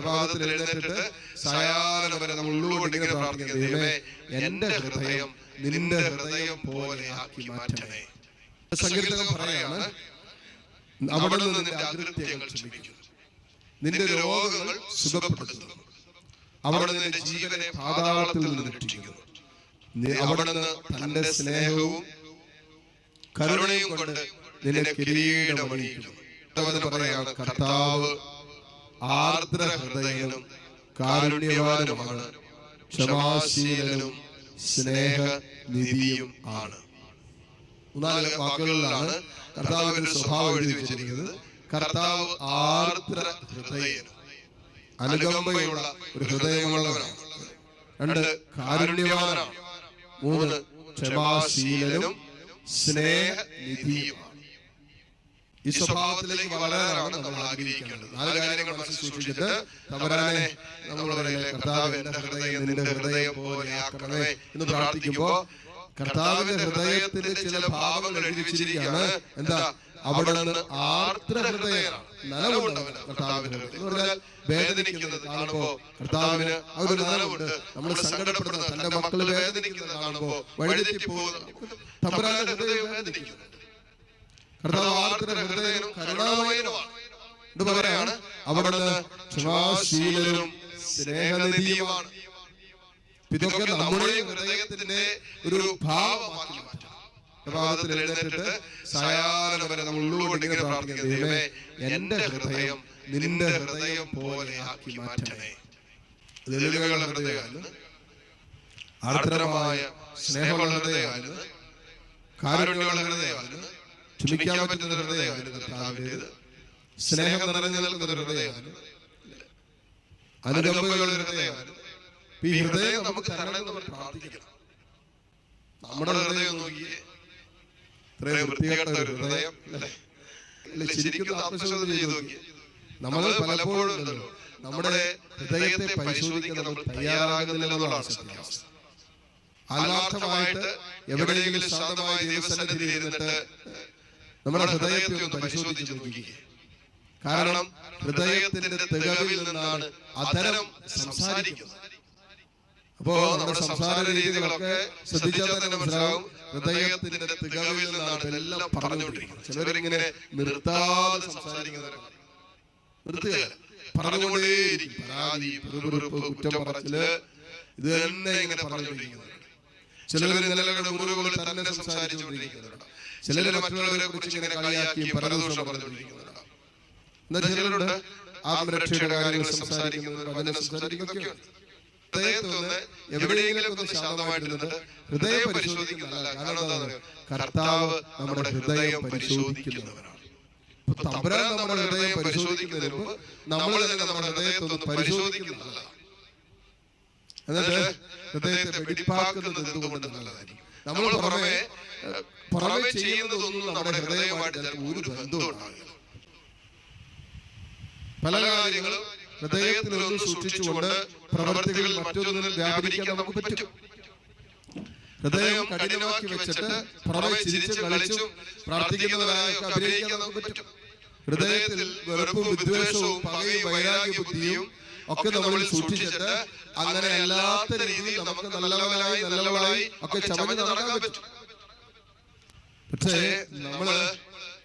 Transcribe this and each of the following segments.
പ്രഭാതത്തിൽ എഴുന്നേറ്റിട്ട് സായാഹ്നം വരെ നമ്മൾ ഉള്ളുകൊണ്ട് ഇങ്ങനെ പ്രാർത്ഥിക്കുന്നത് ദൈവമേ എന്റെ ഹൃദയം നിന്റെ ഹൃദയം പോലെ ആക്കി മാറ്റണേ. സങ്കീർത്തകം പറയാണ് അവിടെ നിന്ന് നിന്റെ അകൃത്യങ്ങൾ ക്ഷമിക്കുന്നു. നിന്റെ രോഗങ്ങൾ സുഖപ്പെടുത്തുന്നു. അവിടെ നിന്റെ ജീവനെ പാതാളത്തിൽ നിന്ന് രക്ഷിക്കുന്നു. അവിടെ നിന്ന് തന്റെ സ്നേഹവും കരുണയും കൊണ്ട് നിന്നെ കിരീടമണിയിക്കുന്നു പറയാണ് കർത്താവ് ആർദ്ര ഹൃദയനും കാരുണ്യവാനുമാണ് ക്ഷമാശീലനും സ്നേഹനിധിയും ആണ്. മൂന്നാൽ വാക്കുകളിലാണ് കർത്താവിന്റെ സ്വഭാവം എഴുതി വെച്ചിരിക്കുന്നത്. കർത്താവ് ആർദ്ര ഹൃദയനും അനുകമ്പയുള്ള ഒരു ഹൃദയമുള്ളവനാണ്. രണ്ട് കാരുണ്യവാനാണ്. മൂന്ന് ക്ഷമാശീലനും സ്നേഹനിധിയുമാണ്. ഈ സ്വഭാവത്തിലേക്ക് വളരാനാണ് നമ്മൾ ആഗ്രഹിക്കേണ്ടത്. നാല് കാര്യങ്ങൾ മനസ്സിൽ സൂക്ഷിച്ചിട്ട് തവരാനെ നമ്മൾ പറയുന്നത് കർത്താവ് എന്റെ ഹൃദയം നിന്റെ ഹൃദയം പോലെ ആക്കണമേ എന്ന് പ്രാർത്ഥിക്കുമ്പോ കർത്താവിന്റെ ഹൃദയത്തിന്റെ ചില ഭാവങ്ങൾ എഴുതി വെച്ചിരിക്കുകയാണ്. എന്താ? അവിടെ നിന്ന് ആർദ്ര ഹൃദയമാണ്. നനവുണ്ടവൻ കർത്താവിന്റെ ഹൃദയം. എന്ന് പറഞ്ഞാൽ വേദനിക്കുന്നത് കാണുമ്പോ കർത്താവിന് ഒരു നനവുണ്ട്. നമ്മൾ സങ്കടപ്പെടുന്നത് തന്റെ മക്കൾ വേദനിക്കുന്നത് കാണുമ്പോ വഴിതെറ്റി പോകുന്ന തമ്പുരാന്റെ ഹൃദയം വേദനിക്കുന്നു. കർത്താവ് ആർദ്ര ഹൃദയനും കരുണാമയനുമാണ്. എന്ന് പറയാണ് അവിടുന്ന് ക്ഷമാശീലനും സ്നേഹനിധിയുമാണ്. ഇതൊക്കെ നമ്മുടെ ഹൃദയത്തിന്റെ ഒരു ഭാവമാക്കി മാറ്റാം. പ്രഭാതത്തിൽ എഴുന്നേറ്റിട്ട് സായാഹ്നം വരെ നമ്മൾ ഉള്ളുകൊണ്ട് ഇങ്ങനെ പ്രാർത്ഥിക്കുന്നത് ദൈവമേ എന്റെ ഹൃദയം നിന്റെ ഹൃദയം പോലെ ആക്കി മാറ്റണേ. ദളിതകളുടെ ഹൃദയമായിരുന്നു ആർദ്രമായ സ്നേഹമുള്ള ഹൃദയമായിരുന്നു കാരുണ്യമുള്ള ഹൃദയമായിരുന്നു ക്ഷമിക്കാൻ പറ്റുന്ന ഒരു ഹൃദയമായിരുന്നു കർത്താവിന്റെത് സ്നേഹം നിറഞ്ഞു നിൽക്കുന്ന ഒരു അനുകമ്പകളുടെ ഹൃദയമായിരുന്നു ഈ ഹൃദയം നമുക്ക് പ്രാർത്ഥിക്കണം. നമ്മുടെ ഹൃദയം നോക്കിയേ. ഇത്രയും വൃത്തികെട്ട ഒരു ഹൃദയം അല്ലേ? അല്ലേ? ശരിക്കും ആത്മശോധന ചെയ്ത് നോക്കി നമ്മൾ പലപ്പോഴും നമ്മുടെ ഹൃദയത്തെ പരിശോധിക്കാൻ നമ്മൾ തയ്യാറാകുന്നില്ല എന്നുള്ളതാണ് സത്യാവസ്ഥ ആത്മാർത്ഥമായിട്ട് എവിടെയെങ്കിലും ശാന്തമായ ദൈവസന്നിധിയിൽ ഇരുന്നിട്ട് നമ്മുടെ ഹൃദയത്തെ ഒന്ന് പരിശോധിച്ച് നോക്കിക്കുക കാരണം ഹൃദയത്തിന്റെ തികവിൽ നിന്നാണ് അധരം സംസാരിക്കുന്നത്. അപ്പോ നമ്മുടെ സംസാര രീതികളൊക്കെ ശ്രദ്ധിച്ചാൽ തന്നെ മനസ്സിലാവും. ഹൃദയത്തിന്റെ തികവിൽ നിന്നാണ് എല്ലാം പറഞ്ഞുകൊണ്ടിരിക്കുന്നത്. ചിലരിങ്ങനെ നിർത്താതെ സംസാരിക്കുന്നവരാണ് നിർത്തുക. പറഞ്ഞുകൊണ്ടേയിരിക്കും. പരാതി കുറ്റം പറച്ചിൽ ഇത് തന്നെ ഇങ്ങനെ പറഞ്ഞുകൊണ്ടിരിക്കുന്നവരാണ് ചിലർ നിലകളുടെ മുറിവുകൾ തന്നെ മറ്റുള്ളവരെ കുറിച്ച് ഇങ്ങനെ പരദോഷം പറഞ്ഞുകൊണ്ടിരിക്കുന്നവരാണ് എന്നാൽ ചിലരുണ്ട് ആത്മരക്ഷയുടെ കാര്യങ്ങൾ വചനം സംസാരിക്കുന്നൊക്കെയുണ്ട്. എവിടെയെങ്കിലും ഒന്ന് ശാന്തമായിട്ടിരുന്നിട്ട് ഹൃദയം പരിശോധിക്കുന്നതല്ല. കാരണം എന്താ പറയുക കർത്താവ് നമ്മുടെ ഹൃദയം പരിശോധിക്കുന്നവനാണ്. തമ്പുരാൻ നമ്മുടെ ഹൃദയം പരിശോധിക്കുന്നതിന് മുമ്പ് നമ്മൾ തന്നെ നമ്മുടെ ഹൃദയത്തൊന്ന് പരിശോധിക്കുന്നതല്ല? എന്നിട്ട് ഹൃദയത്തെ വെടിപ്പാക്കുന്നത് എന്തുകൊണ്ട് നല്ലതായിരിക്കും? നമ്മൾ പുറമെ പുറമെ ചെയ്യുന്നതൊന്നും നമ്മുടെ ഹൃദയമായിട്ട് ഒരു ബന്ധവും ഉണ്ടാവില്ല പല കാര്യങ്ങളും ഹൃദയത്തിൽ ഒന്ന് സൂക്ഷിച്ചുകൊണ്ട് പ്രവർത്തികൾ മറ്റൊന്നിനും വ്യാപരിക്കാൻ നമുക്ക് പറ്റും. ഹൃദയം കഠിനമാക്കി വെച്ചിട്ട് പുറമെ ചിരിച്ചും കളിച്ചും പ്രാർത്ഥിക്കുന്നവരായൊക്കെ അഭിനയിക്കാൻ നമുക്ക് പറ്റും. ഹൃദയത്തിൽ വെറുപ്പും വിദ്വേഷവും പകയും വൈരാഗ്യ ബുദ്ധിയും ഒക്കെ നമ്മൾ സൂക്ഷിച്ചിട്ട് അങ്ങനെ അല്ലാത്ത രീതിയിൽ നമുക്ക് നല്ലവനായി നല്ലവളായി ഒക്കെ ചമഞ്ഞ് നടക്കാൻ പറ്റും. പക്ഷേ നമ്മൾ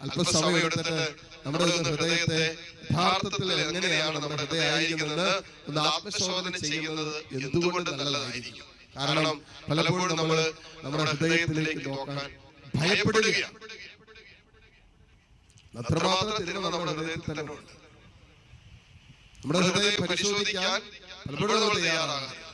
അല്പസമയം എടുത്തിട്ട് നമ്മുടെ ഹൃദയത്തെ യഥാർത്ഥത്തിൽ എങ്ങനെയാണ് നമ്മുടെ ഹൃദയമായിരിക്കുന്നത് ഒന്ന് ആത്മശോധന ചെയ്യുന്നത് എന്തുകൊണ്ട് നല്ലതായിരിക്കും? കാരണം പലപ്പോഴും നമ്മൾ നമ്മുടെ ഹൃദയത്തിലേക്ക് നോക്കാൻ ഭയപ്പെടുകയാണ്. അത്രമാത്രം നമ്മുടെ ഹൃദയത്തിൽ തന്നെ ഉണ്ട്. നമ്മുടെ ഹൃദയം പരിശോധിക്കാൻ പലപ്പോഴും നമ്മൾ തയ്യാറാകാറില്ല